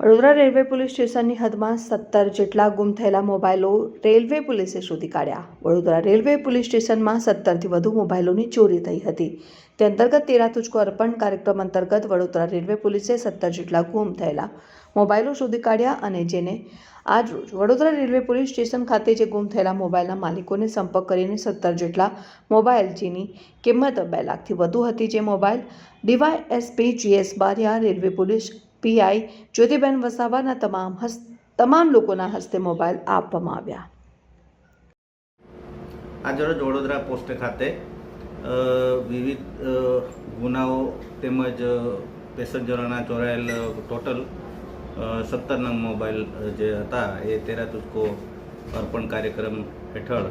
Vadodara railway police સ્ટેશનની હદમાં સત્તર જેટલા ગુમ થયેલા મોબાઈલો રેલવે પોલીસે શોધી કાઢ્યા. વડોદરા રેલવે પોલીસ સ્ટેશનમાં સત્તરથી વધુ મોબાઈલોની ચોરી થઈ હતી. તે અંતર્ગત તેરા તુચકો અર્પણ કાર્યક્રમ અંતર્ગત વડોદરા રેલવે પોલીસે સત્તર જેટલા ગુમ થયેલા મોબાઈલો શોધી કાઢ્યા અને જેને આજરોજ વડોદરા રેલવે પોલીસ સ્ટેશન ખાતે જે ગુમ થયેલા મોબાઈલના માલિકોને સંપર્ક કરીને સત્તર જેટલા મોબાઈલ જેની કિંમત બે લાખથી વધુ હતી. જે mobile D Y S P G S Bariya railway police P I Jyotiben વસાવાના તમામ હસ્ત, તમામ લોકોના હસ્તે મોબાઈલ આપવામાં આવ્યા. આજરોજ વડોદરા પોસ્ટ ખાતે વિવિધ ગુનાઓ તેમજ પેસેન્જરોના ચોરાયેલ ટોટલ સત્તર નંગ મોબાઈલ જે હતા એ તેરા તુજકો અર્પણ કાર્યક્રમ હેઠળ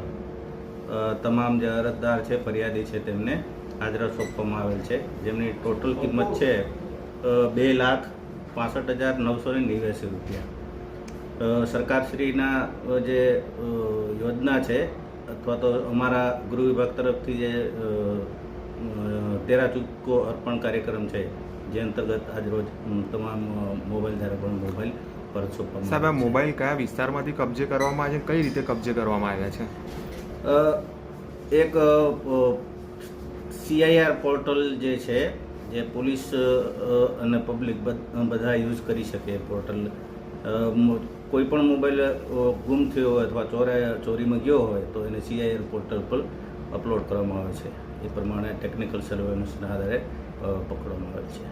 તમામ જે અરજદાર છે, ફરિયાદી છે તેમને હાજરા સોંપવામાં આવેલ છે. જેમની ટોટલ કિંમત છે બે લાખ પાસઠ હજાર નવસો ને નેવ્યાસી રૂપિયા સરકારશ્રીના જે યોજના છે અથવા તો અમારા ગૃહ વિભાગ તરફથી જે તેરા ચૂકો અર્પણ કાર્યક્રમ છે જે અંતર્ગત આજરોજ તમામ મોબાઈલ ધારકોને મોબાઈલ પરત સોંપવામાં સાહેબ આ મોબાઈલ કયા વિસ્તારમાંથી કબજે કરવામાં આવ્યા છે? કઈ રીતે કબજે કરવામાં આવ્યા છે? એક સીઆઈઆર પોર્ટલ જે છે જે પોલીસ અને પબ્લિક બધા યુઝ કરી શકે પોર્ટલ. કોઈ પણ મોબાઈલ ગુમ થયો હોય અથવા ચોરાય, ચોરીમાં ગયો હોય તો એને સીઆઈઆર પોર્ટલ પર અપલોડ કરવામાં આવે છે. એ પ્રમાણે ટેકનિકલ સર્વેલન્સના આધારે પકડવામાં આવે છે.